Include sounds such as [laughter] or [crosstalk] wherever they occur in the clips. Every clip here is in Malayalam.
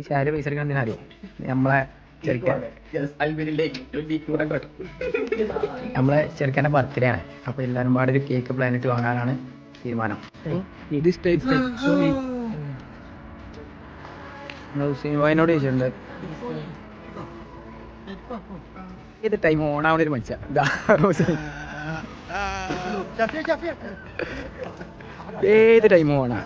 ഷാര് പൈസ എടുക്കാൻ എന്തിനാ അറിയോ? നമ്മളെ ചെറുക്കൻ നമ്മളെ ചെറുക്കന്റെ ബർത്ത്ഡേ ആണ്. അപ്പൊ എല്ലാരും പാടെ ഒരു കേക്ക് പ്ലാനറ്റ് വാങ്ങാനാണ് തീരുമാനം. ഇത് ഹുസൈനോട് ചോദിച്ചിട്ടുണ്ട്. ഏത് ടൈം ഓണാവണ ഒരു മനുഷ്യ. ഏത് ടൈം ഓണാ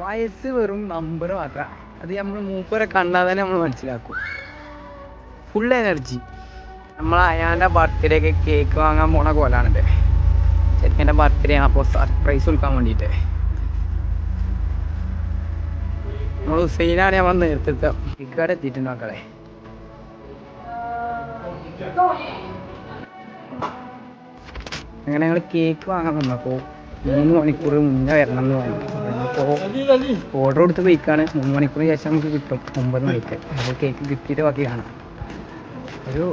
വയസ്സ് വെറും നമ്പർ മാത്രം. അത് നമ്മൾ മൂപ്പരെ കണ്ടാൽ തന്നെ നമ്മൾ മനസ്സിലാക്കും. ഫുൾ എനർജി നമ്മൾ അയാളുടെ ബർത്ത്ഡേക്ക് കേക്ക് വാങ്ങാൻ പോണ കോലാണിത്. ചെറുക്കന്റെ ബർത്ത്ഡേ അപ്പോൾ സർപ്രൈസ് കൊടുക്കാൻ വേണ്ടിയിട്ട് നമ്മൾ ഹുസൈനാണ് നമ്മൾ നേതൃത്വം. ഇക്കാട് എത്തിയിട്ടുണ്ട് മക്കളെ. അങ്ങനെ ഞങ്ങൾ കേക്ക് വാങ്ങാൻ വന്നപ്പോൾ മൂന്ന് മണിക്കൂർ മുന്നേ വരണം എന്ന് പറഞ്ഞു. അപ്പോൾ ഓർഡർ കൊടുത്ത് ബൈക്കാണ് മൂന്ന് മണിക്കൂറിന് ശേഷം നമുക്ക് കിട്ടും. ഒമ്പത് മണിക്ക്. അപ്പോൾ കേക്ക് കിട്ടിയിട്ട് ബാക്കി കാണാം. ഒരു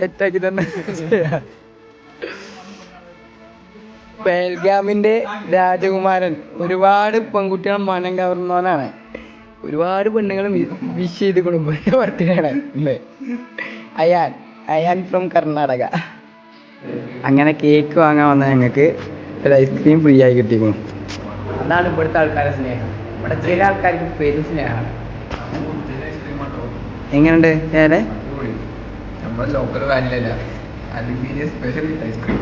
സെറ്റാക്കി തന്നെ ചെയ്യാം. രാജകുമാരൻ. ഒരുപാട് പെൺകുട്ടികൾ മനം കവർന്നവനാണ്. ഒരുപാട് പെണ്ണുങ്ങൾ വിഷ് ചെയ്ത് കൊടുക്കുമ്പോൾ വർത്തിനാണ് അയാൻ. അയാൻ ഫ്രം കർണാടക. അങ്ങനെ കേക്ക് വാങ്ങാൻ വന്ന ഞങ്ങൾക്ക് ഒരു ഐസ്ക്രീം ഫ്രീ ആയി കിട്ടിയിരുന്നു അതാണ് ഇവിടുത്തെ ആൾക്കാരുടെ സ്നേഹം. ഇവിടെ ചില ആൾക്കാർക്ക് പേരും സ്നേഹമാണ്. എങ്ങനെയുണ്ട് ഏറെ നമ്മുടെ ലോക്കൽ വാനിലല്ല അലുമിനിയം സ്പെഷ്യൽ ഐസ്ക്രീം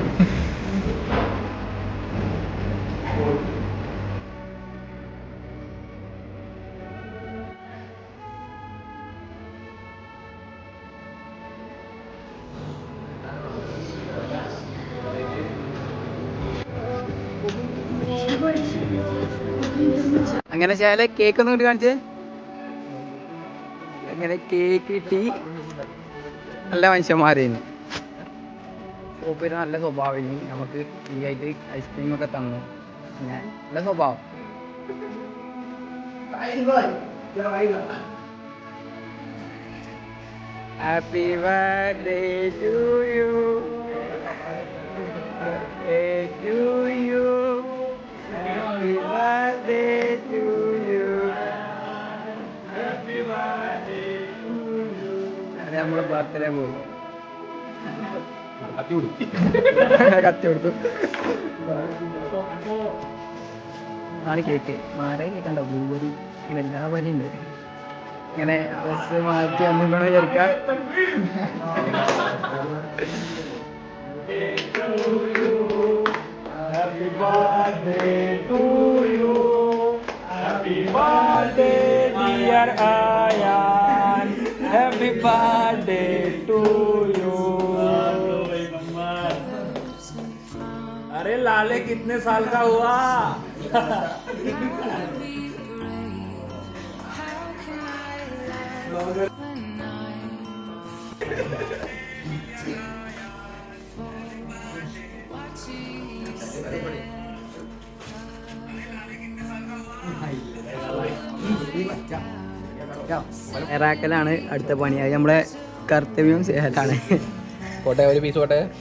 അങ്ങനെ ശാല കേക്ക് ഒന്നും കൂടി കാണിച്ചേ? അങ്ങനെ കേക്ക് കിട്ടി. നല്ല മനുഷ്യന്മാരേനു. മൂപ്പര് നല്ല സ്വഭാവം നമുക്ക് ഫ്രീ ആയിട്ട് ഐസ്ക്രീം ഒക്കെ തന്നു. ഞാൻ നല്ല സ്വഭാവം. ഹാപ്പി ബർത്ത്ഡേ ടു യു നമ്മളെ ബർത്ത്ഡേ പോകും. [laughs] കത്തി കൊടുത്തു. ആണ് കേക്ക്. മാറേ കേക്കണ്ട ബ്ലൂബെറി എല്ലാ ഉണ്ട് ഇങ്ങനെ ഡ്രസ് മാറ്റി വന്നിക്കണോ വിചാരിക്കാം Happy birthday to you. Happy birthday, dear Ayan. Happy birthday to you अरे लाले कितने साल का हुआ ഇറാക്കലാണ് അടുത്ത പണി. അത് നമ്മളെ കർത്തവ്യം സേഹത്താണ് പോട്ടെ ഒരു പീസ് പോട്ടെ.